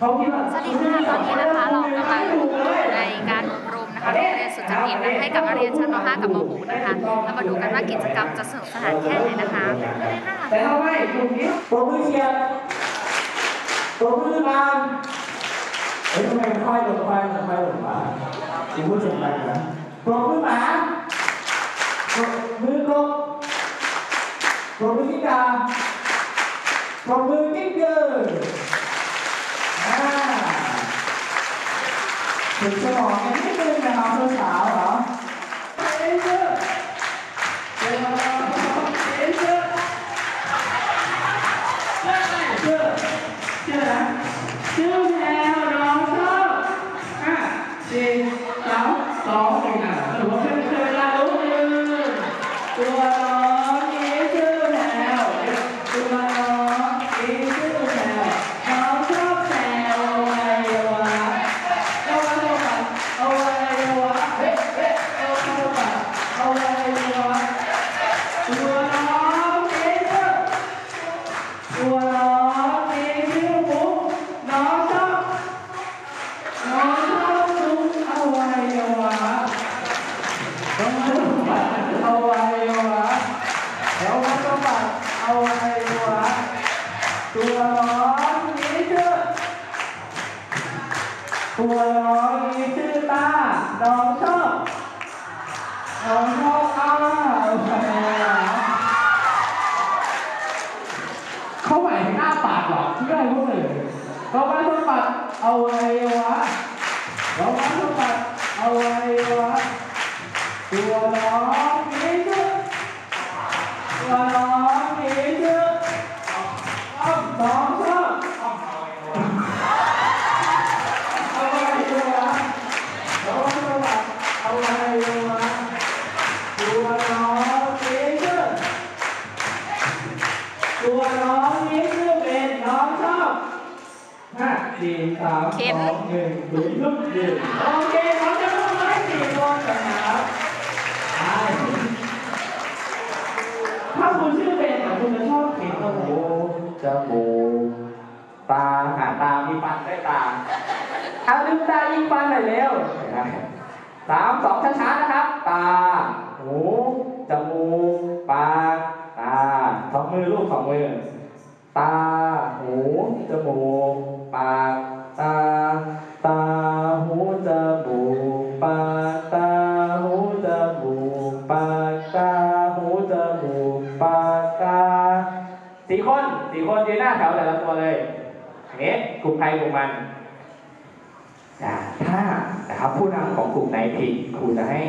สวัสดีค่ะตอนนี้นะคะเรากำลังอยู่ในการอบรมนะคะโรงเรียนสุจริตนะให้กับนักเรียนชั้นม .5 กับม .6 นะคะเรามาดูกันว่ากิจกรรมจะสนุกสนานแค่ไหนนะคะไปเลยค่ะแต่ทำไมกลุ่มนี้ปรบมือเชียร์ปรบมืองานเฮ้ยทำไมค่อยลงค่อยลงค่อยลงมาจริงพูดจริงไปนะปรบมือหมาปรบมือกบปรบมือกิ้งกาปรบมือกิ้งเกอร์อ่า ถึงสมองกันนิดนึงนะครับสาวๆเหรอเอ้ยเจ้าเจ้าเอ้ยเจ้าชื่อชื่ออะไรชื่อแพลวน้องชอบห้าสี่สามสองหนึ่งอะสรุปว่าเพื่อนเคยลารู้หนึ่งตัวน้อง ตัวน้องมีชื่อตาน้องชอบน้องชอบอ้าอวะเขาหมายถึงหน้าปากหรอที่ได้รพวกเลยเรามาสมบัติเอาไว้วะเรามาสมบัติเอาไว้วะตัวน้อง สี่สามสองหนึ่งศูนย์ลุกยืนโอเคเขาจะต้องมาให้สี่คนนะครับใช่ถ้าคุณชื่อเป็นแต่คุณจะชอบเขียนจมูกจมูกตาหาตามีฟันได้ตาเอาลืมตายิงฟันหน่อยเร็วสามสองช้าๆนะครับ ตา หู จมูก ปาก ตาสองมือลูกสองมือ ตา หู จมูก ปาก ตา ตา หู จมูก ปาก ตา หู จมูก ปาก ตา หู จมูก ปาก ตา สี่คน สี่คนยืนหน้าแถวแต่ละตัวเลยอย่างนี้กลุ่มใครกลุ่มมันอ่าถ้านะครับผู้นำของกลุ่มไหนผิดครูจะให้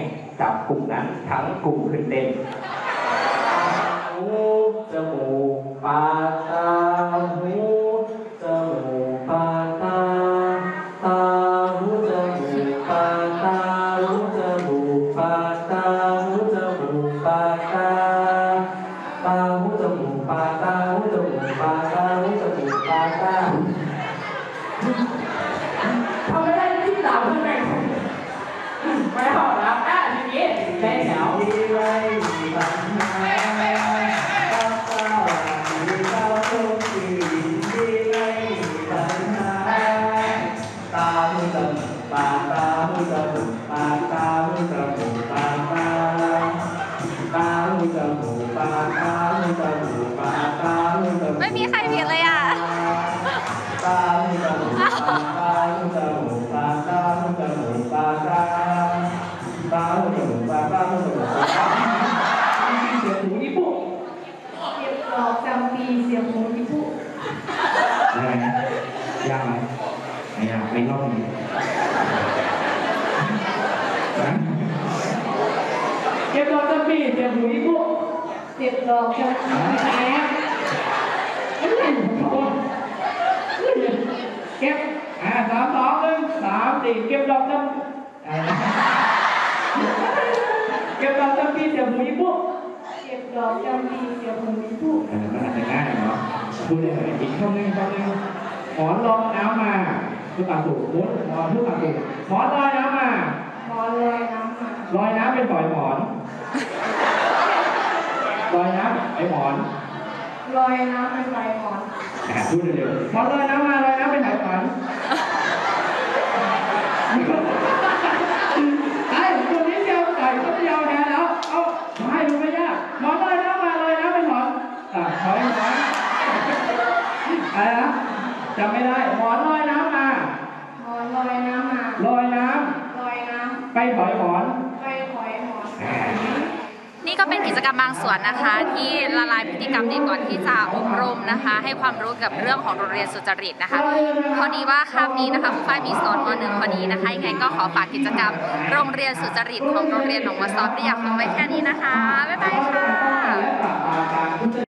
จับกลุ่มนั้นทั้งกลุ่มขึ้นเต้นหูจมูก ตาหูจมูกปา ไม่ยากไม่รอบนี้เก็บดอกจำปีเสียงหูญี่ปุ่นเก็บดอกจำปีแอบเอ้ยโอ้ยเก็บอ่าสามสองหนึ่งสามสี่เก็บดอกจะเก็บดอกจำปีเสียงหูญี่ปุ่นเก็บดอกจำปีเสียงหูที่ผู้เออมันอาจจะง่ายเนาะพูดเลยอีกคำหนึ่งคำหนึ่งหมอนรองน้ำมา ลูกตาสูงมุดนอนลูกตาสูงหมอนลอยน้ำมาบอลลอยน้ำมาลอยน้ำเป็นฝอยหมอนลอยน้ำไอหมอนลอยน้ำเป็นใบหมอนพูดเร็วๆหมอนลอยน้ำมาลอยน้ำเป็นไหนหมอนไอ้ตันี้เก่ตัวเดีวแพ้แล้ว เอ้าไม่มันไม่ยากหอนลอยน้ำมาลอยน้ำเป็นหมอนอะขอให้หมอนอะไรนะ จำไม่ได้หมอนลอยน้ำมาหมอนลอยน้ำมาลอยน้ลอยน้ำไปถอยหมอนำไปถอยหมอนนี่ก็เป็นกิจกรรมบางส่วนนะคะ ที่ละลายพฤติกรรมเด็กก่อนที่จะอบรมนะคะ ให้ความรู้กับเรื่องของโรงเรียนสุจริตนะคะพอดีว่าคาบนี้นะคะผู้ฝ้ายมีสอนมหนึ่งพอดีนะคะยังไงก็ขอฝากกิจกรรม โรงเรียนสุจริตของโรงเรียนหนองวัวซอฟที่อยากคงไว้แค่นี้นะคะบ๊ายบายค่ะและ